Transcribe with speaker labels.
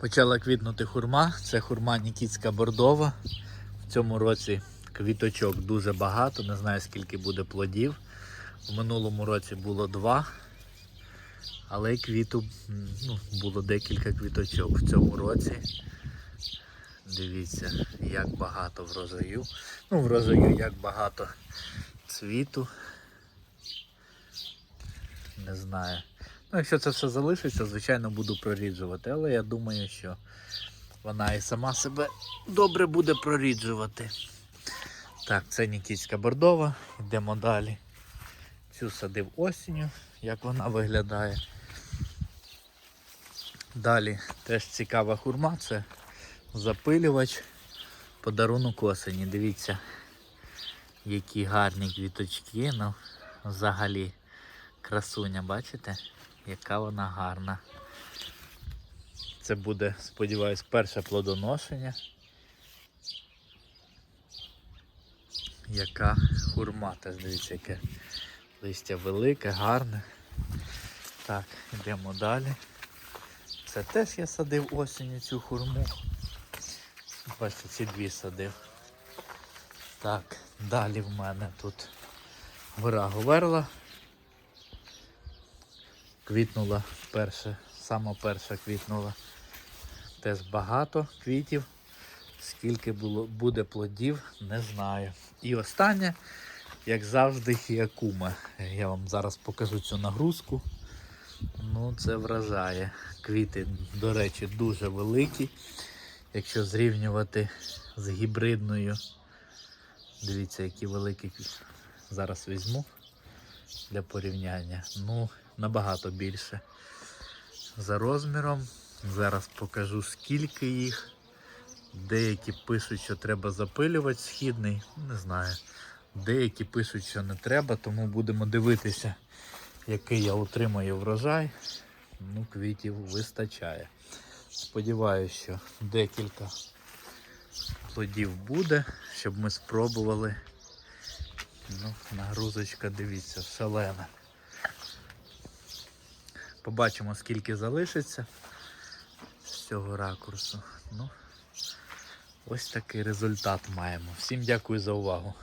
Speaker 1: Почала квітнути хурма. Це хурма Нікітська бордова. В цьому році квіточок дуже багато, не знаю скільки буде плодів. В минулому році було два, але квіту ну, було декілька квіточок. В цьому році дивіться, як багато врожаю. Ну, врожаю як багато цвіту. Не знаю. Ну, якщо це все залишиться, звичайно, буду проріджувати, але я думаю, що вона і сама себе добре буде проріджувати. Так, це Нікітська бордова. Йдемо далі. Цю садив осінню, як вона виглядає. Далі теж цікава хурма, це запилювач, подарунок осені. Дивіться, які гарні квіточки. Ну, взагалі красуня, бачите? Яка вона гарна. Це буде, сподіваюсь, перше плодоношення. Яка хурма, теж дивіться, яке листя велике, гарне. Так, йдемо далі. Це теж я садив осінню цю хурму. Бачите, ці дві садив. Так, далі в мене тут гора Говерла. Квітнула перше, сама перша квітнула. Теж багато квітів. Скільки було, буде плодів, не знаю. І останнє, як завжди, хіакума. Я вам зараз покажу цю нагрузку. Ну, це вражає. Квіти, до речі, дуже великі. Якщо зрівнювати з гібридною, дивіться, які великі. Зараз візьму для порівняння. Ну, набагато більше за розміром. Зараз покажу скільки їх. Деякі пишуть, що треба запилювати східний, не знаю. Деякі пишуть, що не треба, тому будемо дивитися, який я отримаю врожай. Ну, квітів вистачає. Сподіваюся, що декілька плодів буде, щоб ми спробували. Ну, нагрузочка, дивіться, шалена. Побачимо, скільки залишиться з цього ракурсу. Ну, ось такий результат маємо. Всім дякую за увагу.